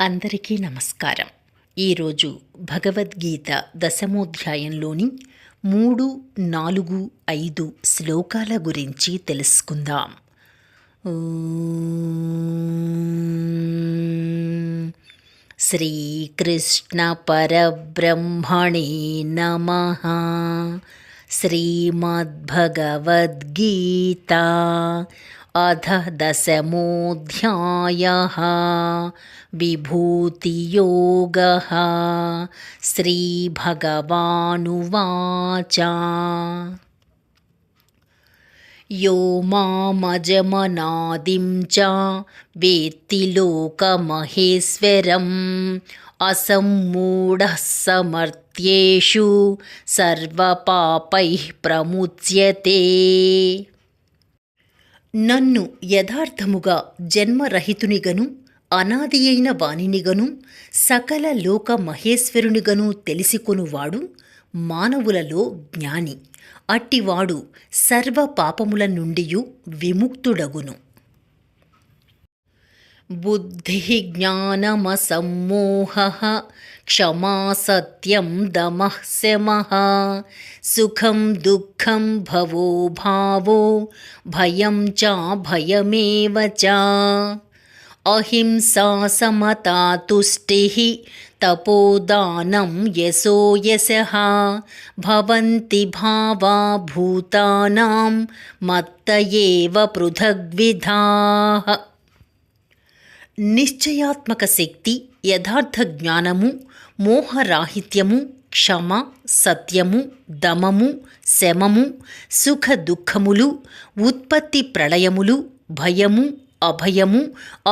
అందరికీ నమస్కారం. ఈరోజు భగవద్గీత దశమోధ్యాయంలోని మూడు నాలుగు ఐదు శ్లోకాల గురించి తెలుసుకుందాం. శ్రీకృష్ణ పరబ్రహ్మణే నమ. శ్రీమద్భగవద్గీతా अथ दशमोऽध्यायः विभूतियोगः श्रीभगवानुवाच। यो मामजमनादिं च वेत्ति लोकमहेश्वरम् असम्मूढः समर्थ्येषु सर्वपापैः प्रमुच्यते నన్ను యథార్థముగా జన్మరహితునిగను అనాది అయిన వాణినిగను సకల లోక మహేశ్వరునిగను తెలిసికొనువాడు మానవులలో జ్ఞాని. అట్టివాడు సర్వ పాపముల నుండియు విముక్తుడగును. बुद्धिः ज्ञानमसम्मोहः क्षमा सत्यं दमः शमः सुखं दुःखं भवो भावो भयं चाभयमेव च। अहिंसा समता तुष्टिः तपोदानं यशो यशः भवन्ति भावा भूतानां मत्त एव पृथग्विधाः। నిశ్చయాత్మక శక్తి యథార్థ జ్ఞానము మోహరాహిత్యము క్షమ సత్యము దమము శమము సుఖ దుఃఖములు ఉత్పత్తి ప్రళయములు భయము అభయము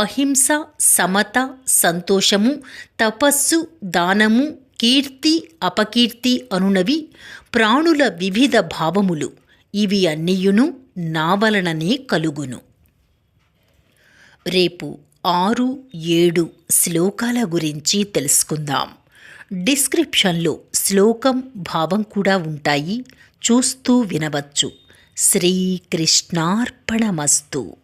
అహింస సమత సంతోషము తపస్సు దానము కీర్తి అపకీర్తి అనునవి ప్రాణుల వివిధ భావములు. ఇవి అన్నియును నా వలననే కలుగును. రేపు ఆరు ఏడు శ్లోకాల గురించి తెలుసుకుందాం. డిస్క్రిప్షన్లో శ్లోకం భావం కూడా ఉంటాయి. చూస్తూ వినవచ్చు. శ్రీకృష్ణార్పణమస్తు.